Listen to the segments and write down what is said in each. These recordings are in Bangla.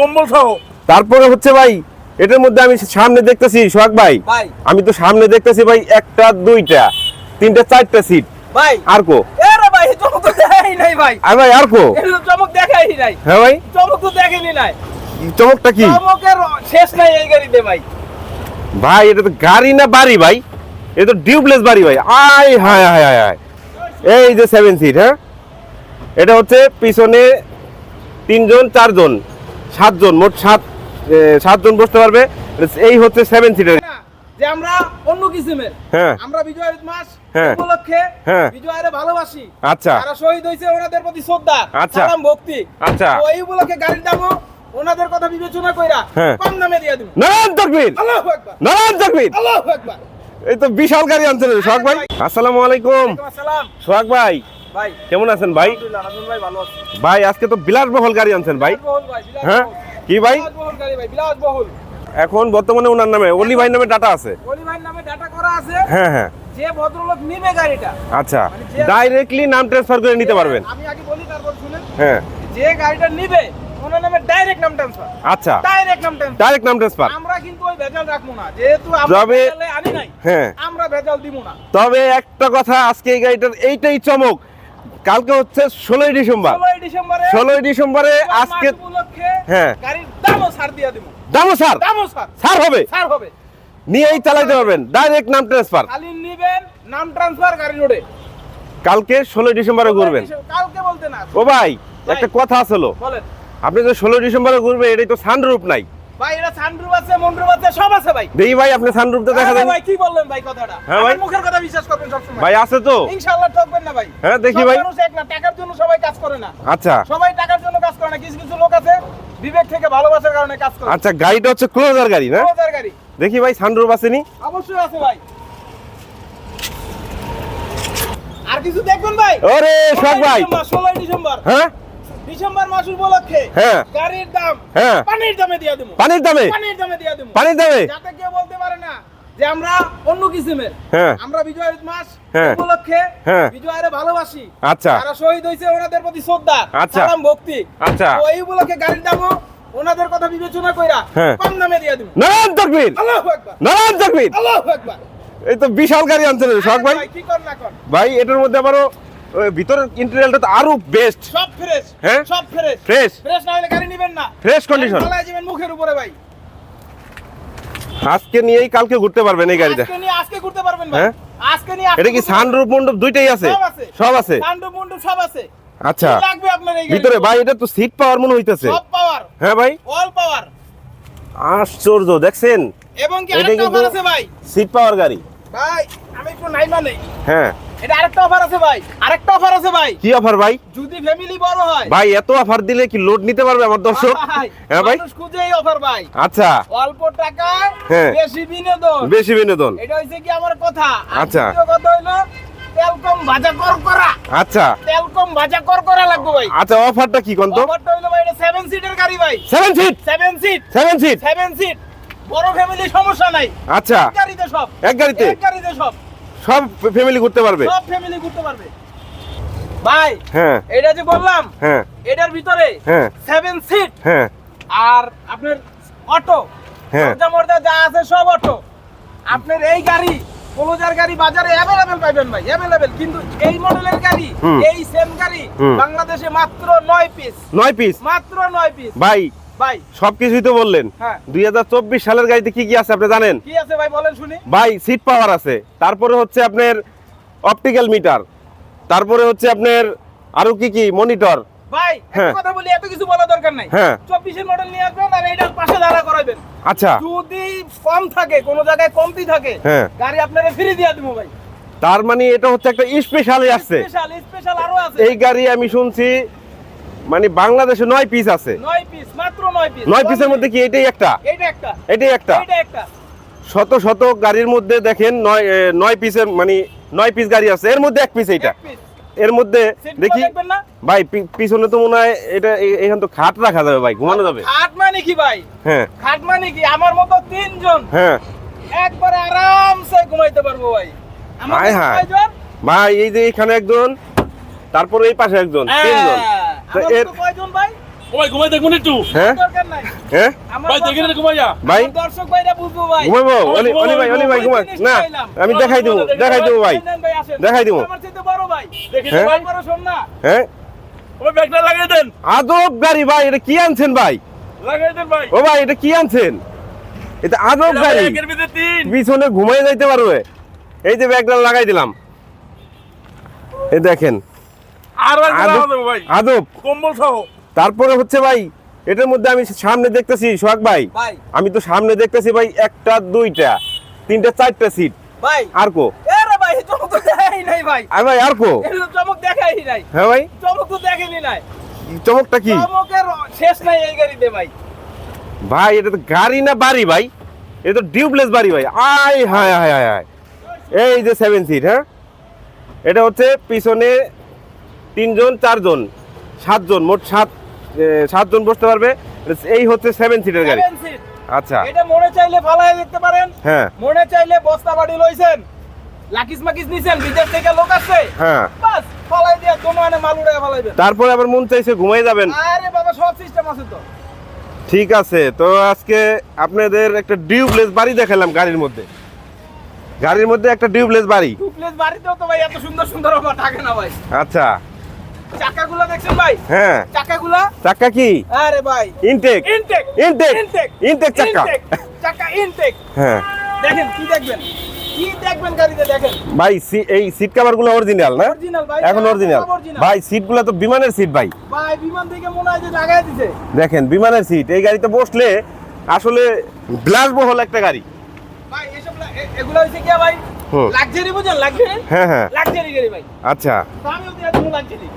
কম্বল সহ। তারপরে হচ্ছে ভাই এটার মধ্যে আমি সামনে দেখতেছি সোহাগ ভাই ভাই। আমি তো সামনে দেখতেছি ভাই একটা দুইটা তিনটা চারটা সিট ভাই। আর কো? ভাই চমক তো দেখাই নাই ভাই। আর ভাই আর কো? চমক দেখাই নাই। হ্যাঁ ভাই। চমক তো দেখেনি নাই। চমকটা কি? চমকের শেষ নাই এই গাড়িতে ভাই। ভাই এটা তো গাড়ি না বাড়ি ভাই? এটা তো ডিউপ্লেস বাড়ি ভাই। আয় হায় হায় হায় হায়। এই যে সেভেন সিট হ্যাঁ? এটা হচ্ছে পিছনে তিনজন চারজন। সাতজন মোট সাত সাতজন বসতে পারবে। এই হচ্ছে সেভেন সিটের যে আমরা অন্য কিসিমের। হ্যাঁ। আমরা বিজয়ের মাস হ্যাঁ। উপলক্ষে হ্যাঁ। বিজয়ের ভালোবাসি। আচ্ছা। যারা শহীদ ওনাদের প্রতি শ্রদ্ধা আচ্ছা। সালাম ভক্তি। আচ্ছা। তো এই উপলক্ষে গাড়ির দামও ওনাদের কথা বিবেচনা কইরা হ্যাঁ। কম দামে দিয়ে দিব। নারায়ণ তকবীর! আল্লাহু আকবার। নারায়ণ তকবীর! আল্লাহু আকবার। এই তো বিশাল গাড়ি আনছেন সোহাগ ভাই। আসসালামু। আলাইকুম। আসসালাম। সোহাগ ভাই কেমন আছেন ভাই? ভাই ভাই আজকে তো বিলাসবহল গাড়ি আনছেন ভাই। ভাই। হ্যাঁ? কি ভাই? ভাই এখন বর্তমানে ওনার নামে অলি ভাই নামে ডাটা আছে। অলি ভাইয়ের নামে ডাটা করা আছে। হ্যাঁ হ্যাঁ। যে ভদ্রলোক নিবে গাড়িটা আচ্ছা মানে ডাইরেক্টলি নাম ট্রান্সফার করে নিতে পারবেন। আমি আগে বলি তারপর শুনেন। হ্যাঁ। যে গাড়িটা নিবে ওনার নামে ডাইরেক্ট নাম ট্রান্সফার আচ্ছা। ডাইরেক্ট নাম ট্রান্সফার ডাইরেক্ট নাম ট্রান্সফার আমরা কিন্তু ওই ভেজাল রাখব না। যেহেতু আমরা ভেজালে আনি নাই হ্যাঁ। আমরা ভেজাল দিব না। তবে একটা কথা আজকে এই গাড়িটার এইটাই চমক। কালকে হচ্ছে ষোলোই ডিসেম্বর। ষোলোই ডিসেম্বরে আজকে হ্যাঁ। দামও দামো স্যার স্যার হবে? নিয়েই চালাইতে পারবেন। ডাইরেক্ট নাম ট্রান্সফার নাম ট্রান্সফার গাড়ি রোডে কালকে ষোলোই ডিসেম্বরে ঘুরবেন। কালকে বলতে না। ও ভাই একটা কথা আসলো আপনি যে ষোলো ডিসেম্বরে ঘুরবেন এটাই তো সানরূপ নাই। ভাই এটা সানরুফ আছে মন্ডরুফ আছে সব আছে ভাই। দেখি ভাই আপনি সানরূপটা দেখা আরে ভাই কি বললেন ভাই কথাটা? হ্যাঁ ভাই। মুখের কথা বিশ্বাস করবেন সবসময়। ভাই আছে তো। ইনশাআল্লাহ ঠকবেন না ভাই। হ্যাঁ, দেখি ভাই। মানুষ এক না টাকার জন্য সবাই কাজ করে না। আচ্ছা। সবাই টাকার জন্য কাজ করে না কিছু কিছু লোক আছে বিবেক থেকে ভালোবাসার কারণে কাজ করে। আচ্ছা গাড়িটা হচ্ছে ক্লোজার গাড়ি না? রোজার গাড়ি। দেখি ভাই আসেনি অবশ্যই আছে ভাই। আর কিছু দেখবেন ভাই? ওরে শখ ভাই। ষোলোই ডিসেম্বর। হ্যাঁ? ডিসেম্বর মাস উপলক্ষে হ্যাঁ। গাড়ির দাম হ্যাঁ। পানির দামে দিয়ে দেবো পানির দামে? পানির দামে দিয়ে দেবো পানির দামে? যাতে কেউ বলতে পারে না যে আমরা অন্য কিসিমের। হ্যাঁ। আমরা বিজয়ের মাস হ্যাঁ। উপলক্ষে হ্যাঁ। বিজয়ের ভালোবাসি। আচ্ছা। যারা শহীদ ওনাদের প্রতি শ্রদ্ধা আচ্ছা। সালাম ভক্তি। আচ্ছা। তো এই উপলক্ষে গাড়ির দামও ওনাদের কথা বিবেচনা কইরা। কম দামে দিয়ে দেবো নারায়ণ তকবীর! আল্লাহু আকবার। নারায়ণ তকবীর! আল্লাহু আকবার। এই তো বিশাল গাড়ি আনছেন শখ ভাই কি কর না কর। ভাই এটার মধ্যে আবারও ভিতরের তো আরও বেস্ট সব ফ্রেশ হ্যাঁ? সব ফ্রেশ ফ্রেশ ফ্রেশ না হলে গাড়ি নেবেন না। ফ্রেশ কন্ডিশন যাবেন মুখের উপরে ভাই। আজকে নিয়েই কালকে ঘুরতে পারবেন এই গাড়িতে আজকে নিয়ে আজকে করতে পারবেন ভাই। হ্যাঁ? আজকে নিয়ে এটা কি ঘুরতে মণ্ডপ দুইটাই আছে? সব আছে। মণ্ডপ সব আছে। আচ্ছা। লাগবে আপনার এই ভিতরে ভাই এটা তো সিট পাওয়ার মনে হইতেছে। সব পাওয়ার হ্যাঁ ভাই? অল পাওয়ার আশ্চর্য দেখছেন? এবং কি আরেকটা আছে ভাই? সিট পাওয়ার গাড়ি। ভাই আমি একটু নাই। মানে হ্যাঁ। এটা আরেকটা অফার আছে ভাই। আরেকটা অফার আছে ভাই। কি অফার ভাই? যদি ফ্যামিলি বড় হয়। ভাই এত অফার দিলে কি লোড নিতে পারবে আমার দর্শক? হ্যাঁ ভাই। মানুষ খুঁজে এই অফার ভাই। আচ্ছা। অল্প টাকায় হ্যাঁ। বেশি বিনোদন। বেশি বিনোদন। এটা হইছে কি আমার কথা? আচ্ছা। কথা হইল তেল কম ভাজা কর করা আচ্ছা। তেল কম ভাজা কর করা লাগবে ভাই। আচ্ছা অফারটা কি কোন তো? অফারটা হইল ভাই এটা সেভেন সিটের গাড়ি ভাই। Seven seat seven seat seven seat seven seat বড় ফ্যামিলি সমস্যা নাই। আচ্ছা। এক গাড়িতে সব। এক গাড়িতে? এক গাড়িতে সব। সব ফ্যামিলি ঘুরতে পারবে। সব ফ্যামিলি ঘুরতে পারবে। ভাই হ্যাঁ। এটা যে বললাম হ্যাঁ। এটার ভিতরে হ্যাঁ। সেভেন সিট হ্যাঁ। আর আপনার অটো হ্যাঁ। মরজা যা আছে সব অটো আপনার এই গাড়ি ক্লোজার গাড়ি বাজারে অ্যাভেলেবেল পাইবেন ভাই অ্যাভেলেবেল কিন্তু এই মডেলের গাড়ি এই সেম গাড়ি বাংলাদেশে মাত্র নয় পিস নয় পিস মাত্র নয় পিস ভাই ভাই। সবকিছুই তো বললেন। হ্যাঁ। দুই সালের গাড়িতে কি কি আছে আপনি জানেন? কি আছে ভাই বলেন শুনি। ভাই সিট পাওয়ার আছে। তারপরে হচ্ছে আপনার অপটিক্যাল মিটার তারপরে হচ্ছে আপনার আরও কি কি? মনিটর ভাই হ্যাঁ। কথা বলি এত কিছু বলা দরকার নাই। হ্যাঁ। চব্বিশের মডেল নিয়ে আসবেন আর এইটার পাশে দাঁড়া করাবেন। আচ্ছা। যদি কম থাকে কোনো জায়গায় কমতি থাকে। গাড়ি আপনারা ফ্রি দিয়ে দেবো ভাই। তার মানে এটা হচ্ছে একটা স্পেশালি আসছে স্পেশাল স্পেশাল আরও আছে। এই গাড়ি আমি শুনছি মানে বাংলাদেশে নয় পিস আছে। নয় পিস মাত্র নয় পিস নয় পিসের মধ্যে কি এটাই একটা? এইটা একটা। এটাই একটা? শত শত গাড়ির মধ্যে দেখেন নয় নয় পিসের মানে নয় পিস গাড়ি আছে। এর মধ্যে এক পিস এইটা। এর মধ্যে দেখি। ভাই পিছনে তো মনে হয় এটা এখান তো খাট রাখা যাবে ভাই ঘুমানো যাবে। খাট মানে কি ভাই? হ্যাঁ। খাট মানে কি? আমার মতো তিনজন। হ্যাঁ। একবারে আরামসে ঘুমাইতে পারব ভাই। আমার হায় ভাই এই যে এখানে একজন তারপরে এই পাশে একজন তিনজন হ্যাঁ, তো আমার এর কয়জন ভাই? ওই ঘুমাই দেখুন একটু। হ্যাঁ? দরকার নাই। হ্যাঁ? ভাই ঘুমাইয়া। ভাই? দর্শক ভাইরা বুঝব ভাই। ঘুমাবো অলি অলি ভাই অলি ভাই ঘুমা না আমি দেখাই দেবো দেখাই দেবো ভাই। দেখাই দেবো। আমার চাইতে বড় ভাই। দেখে হ্যাঁ? ভাই বড় শোন না। হ্যাঁ? ওই ব্যাগটা লাগিয়ে দেন। আদব গাড়ি ভাই এটা কি আনছেন ভাই? লাগিয়ে দেন ভাই। ও ভাই এটা কি আনছেন? এটা আদব গাড়ি। একের ভিতরে তিন। পিছনে ঘুমাই যাইতে পারবে। এই যে ব্যাগটা লাগাই দিলাম। এই দেখেন। আদব হবে ভাই। আদব। কম্বল সহ। তারপরে হচ্ছে ভাই এটার মধ্যে আমি সামনে দেখতেছি সোহাগ ভাই। ভাই। আমি তো সামনে দেখতেছি ভাই একটা দুইটা তিনটা চারটা সিট ভাই। আর কো? ভাই চমক তো দেখাই নাই ভাই। আর কো? চমক দেখাই নাই। হ্যাঁ ভাই। চমক তো দেখেনি নাই। চমকটা কি? চমকের শেষ নাই এই গাড়িতে ভাই। ভাই এটা তো গাড়ি না বাড়ি ভাই? এটা তো ডিউবলেস বাড়ি ভাই। আয় হায় হায় হায় হায়। এই যে সেভেন সিট হ্যাঁ? এটা হচ্ছে পিছনে তিনজন চারজন সাতজন মোট সাত সাতজন বসতে পারবে। এই হচ্ছে সেভেন সিটের গাড়ি। আচ্ছা। এটা মনে চাইলে ফালাই দেখতে পারেন। হ্যাঁ। মনে চাইলে বস্তা বাড়ি লইছেন। লাকিস মাকিস নিছেন বিদেশ থেকে লোক আসছে। হ্যাঁ। বাস ফালাই দিয়া আনে মাল উড়ে ফালাইবেন তারপরে আবার মন চাইছে ঘুমাই যাবেন। আরে বাবা সব সিস্টেম আছে তো। ঠিক আছে তো আজকে আপনাদের একটা ডিউবলেস বাড়ি দেখালাম গাড়ির মধ্যে। গাড়ির মধ্যে একটা ডিউবলেস বাড়ি। ডুপ্লেস বাড়িতেও তো ভাই এত সুন্দর সুন্দর অফার থাকে না ভাই। আচ্ছা। চাকাগুলো দেখছেন ভাই? হ্যাঁ। চাকাগুলা? চাক্কা কি? আরে ভাই। ইনটেক ইনটেক ইনটেক ইনটেক চাক্কা চাকা। ইনটেক হ্যাঁ। দেখেন কি দেখবেন? ভাই এই সিট কভারগুলো অরিজিনাল না? এখন অরিজিনাল ভাই সিটগুলো তো বিমানের সিট ভাই। ভাই বিমান থেকে মনে হয় যে লাগাই দিছে। দেখেন বিমানের সিট এই গাড়িতে বসলে আসলে বিলাসবহুল একটা গাড়ি। ভাই এসব এগুলো হইছে কি ভাই? লাক্সারি বুঝেন লাক্সারি হ্যাঁ হ্যাঁ। লাক্সারি গাড়ি ভাই। আচ্ছা। তো দিয়ে লাক্সারি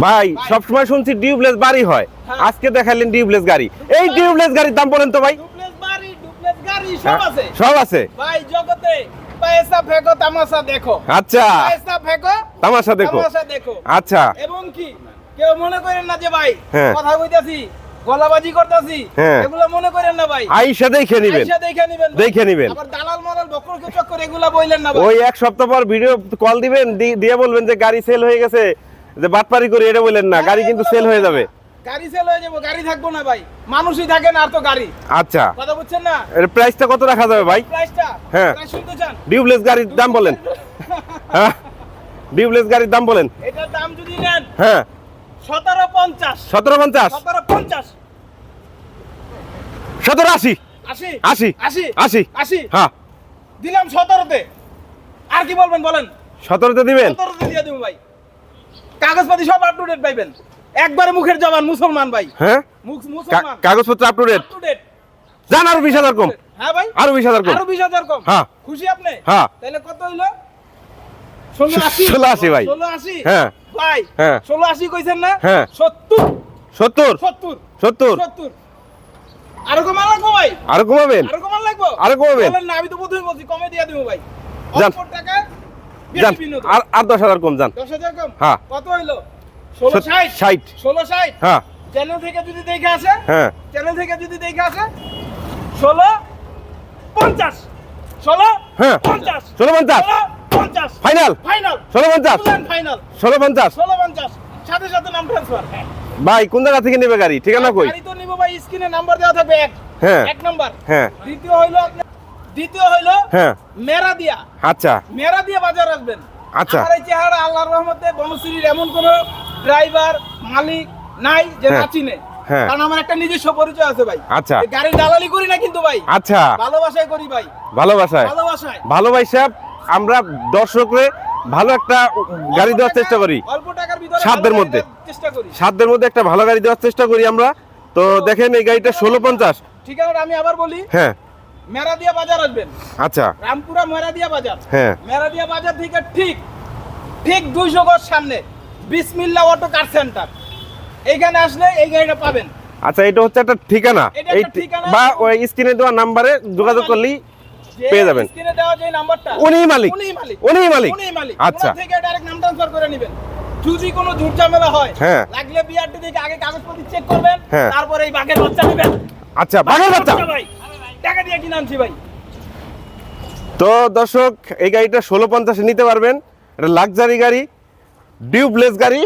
ভাই সবসময় শুনছি ডিউবলেস বাড়ি হয়। হ্যাঁ। আজকে দেখালেন ডিউবলেস গাড়ি। এই ডিউবলেস গাড়ির দাম বলেন তো ভাই। গাড়ি সব হ্যাঁ, আছে। ভাই জগতে পয়সা ফেকো তামাশা দেখো। আচ্ছা। পয়সা ফেকো তামাশা দেখো। তামাশা দেখো। আচ্ছা। এবং কি? কেউ মনে করেন না যে ভাই হ্যাঁ। কথা কইতাছি গলাবাজি করতাছি হ্যাঁ। এগুলো মনে করেন না ভাই। আইসা দেখে নিবেন। আইসা দেখে নিবেন দেখে নিবেন। আবার দালাল মালাল বকর চক্কর এগুলা বইলেন না ভাই। ওই এক সপ্তাহ পর ভিডিও কল দিবেন দিয়ে বলবেন যে গাড়ি সেল হয়ে গেছে। যে বাটপারি করে এটা বললেন না গাড়ি কিন্তু সেল হয়ে যাবে। গাড়ি সেল হয়ে যাব গাড়ি থাকব না ভাই। মানুষই থাকে না আর তো গাড়ি। আচ্ছা। কথা বুঝছেন না? এর প্রাইসটা কত রাখা যাবে ভাই? প্রাইসটা হ্যাঁ। শুনতে চান? ডিউবলেস গাড়ির দাম বলেন। হ্যাঁ। ডিউবলেস গাড়ির দাম বলেন। এটার দাম যদি নেন হ্যাঁ। সতেরো পঞ্চাশ। সতেরো পঞ্চাশ। সতেরো পঞ্চাশ। সতেরো আশি। আশি? আশি। আশি? আশি। আশি? হ্যাঁ। দিলাম সতেরোতে। আর কি বলবেন বলেন? সতেরোতে দিবেন? দিয়ে দেবো ভাই। কাগজপাতি সব আপ টু ডেট পাইবেন। একবারে মুখের জবান মুসলমান ভাই। হ্যাঁ? মুসলমান। কাগজপত্র আপ টু ডেট যান আরও বিশ হাজার কম। হ্যাঁ ভাই। আরও বিশ হাজার কম। আরও বিশ হাজার কম। হ্যাঁ। খুশি আপনি? হ্যাঁ। তাহলে কত হইল? ষোলো আশি। ভাই। ষোলো আশি? হ্যাঁ। ভাই হ্যাঁ। ষোলো আশি কইছেন না? হ্যাঁ। সত্তর। সত্তর? সত্তর। সত্তর? সত্তর। আরও কমান লাগবো ভাই? আরও কমাবেন? আরও কমান লাগবো? আরও কমাবেন? না আমি তো প্রথমে বলছি কমে দিয়ে দেবো ভাই। অল্প টাকা যান আর আর দশ হাজার কম যান। দশ হাজার কম? হ্যাঁ। কত হইল? ষোলো ষাট? ষাট। ষোলো ষাট? হ্যাঁ। চ্যানেল থেকে যদি দেখে আসে? হ্যাঁ। চ্যানেল থেকে যদি দেখে আসে? ষোলো পঞ্চাশ। ষোলো হ্যাঁ। পঞ্চাশ। ষোলো পঞ্চাশ। পঞ্চাশ। ফাইনাল। ফাইনাল। ষোলো পঞ্চাশ। ফাইনাল। ষোলো পঞ্চাশ। ষোলো পঞ্চাশ। সাথে সাথে নাম ট্রান্সফার ভাই কোন জায়গা থেকে নেবে গাড়ি? ঠিকানা কই? গাড়ি তো নিবো ভাই স্ক্রিনে নাম্বার দেওয়া থাকবে এক। হ্যাঁ। এক নাম্বার হ্যাঁ। দ্বিতীয় হইল আপনার দ্বিতীয় হইল হ্যাঁ। মেরা দিয়া। আচ্ছা। মেরা দিয়ে বাজার আসবেন। আচ্ছা। আমার এই চেহারা আল্লাহর রহমতে বনশ্রীর এমন কোন ড্রাইভার মালিক নাই যে হ্যাঁ। না চিনে হ্যাঁ। কারণ আমার একটা নিজস্ব পরিচয় আছে ভাই। আচ্ছা। গাড়ির দালালি করি না কিন্তু ভাই। আচ্ছা। ভালোবাসায় করি ভাই। ভালোবাসায়? ভালোবাসায়। ভালোবাসা আমরা দর্শকরে ভালো একটা গাড়ি দেওয়ার চেষ্টা করি। অল্প টাকার ভিতরে সাধ্যের মধ্যে। চেষ্টা করি। সাধ্যের মধ্যে একটা ভালো গাড়ি দেওয়ার চেষ্টা করি আমরা। তো দেখেন এই গাড়িটা ষোলো পঞ্চাশ। ঠিক আছে আমি আবার বলি। হ্যাঁ। মেরাদিয়া বাজার আসবেন। আচ্ছা। রামপুরা মেরাদিয়া বাজার। হ্যাঁ। মেরাদিয়া বাজার থেকে ঠিক ঠিক দুইশো গজ সামনে বিসমিল্লা অটো কার সেন্টার। এইখানে আসলে এই গাড়িটা পাবেন। আচ্ছা এটা হচ্ছে একটা ঠিকানা। এই বা ওই স্ক্রিনে দেওয়া নাম্বারে যোগাযোগ করলেই পেয়ে যাবেন। স্ক্রিনে দেওয়া যে নাম্বারটা উনিই মালিক। উনিই মালিক। উনিই মালিক। উনিই মালিক। আচ্ছা। থেকে ডাইরেক্ট নাম ট্রান্সফার করে নেবেন। যদি কোনো ঝুট ঝামেলা হয় হ্যাঁ। লাগলে বিআরটি থেকে আগে কাগজপত্র চেক করবেন হ্যাঁ। তারপরে এই বাঘের বাচ্চা নেবেন। আচ্ছা বাঘের বাচ্চা। দিয়ে কিনে আনছি ভাই। তো দর্শক এই গাড়িটা ষোলো পঞ্চাশে নিতে পারবেন। এটা লাক্সারি গাড়ি ডিউবলেস গাড়ি।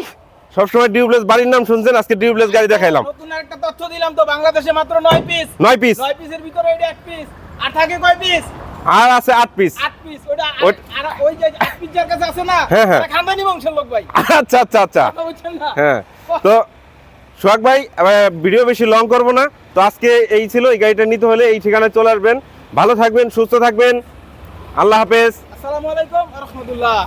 সবসময় ডিউবলেস বাড়ির নাম শুনছেন আজকে ডিউবলেস গাড়ি দেখাইলাম। নতুন একটা তথ্য দিলাম তো বাংলাদেশে মাত্র পিস পিস পিসের ভিতরে এটা পিস আর থাকে কয় পিস আর আছে আট পিস আট পিস ওটা আর- ওই যে পিস যার কাছে আছে না হ্যাঁ, হ্যাঁ। খানদানি বংশের লোক ভাই। আচ্ছা আচ্ছা আচ্ছা। হ্যাঁ। তো সোহাগ ভাই ভিডিও বেশি লং করব না। তো আজকে এই ছিল, এই গাড়িটা নিতে হলে এই ঠিকানায় চলে আসবেন। ভালো থাকবেন, সুস্থ থাকবেন। আল্লাহ হাফেজ। আসসালামু আলাইকুম রহমতুল্লাহ।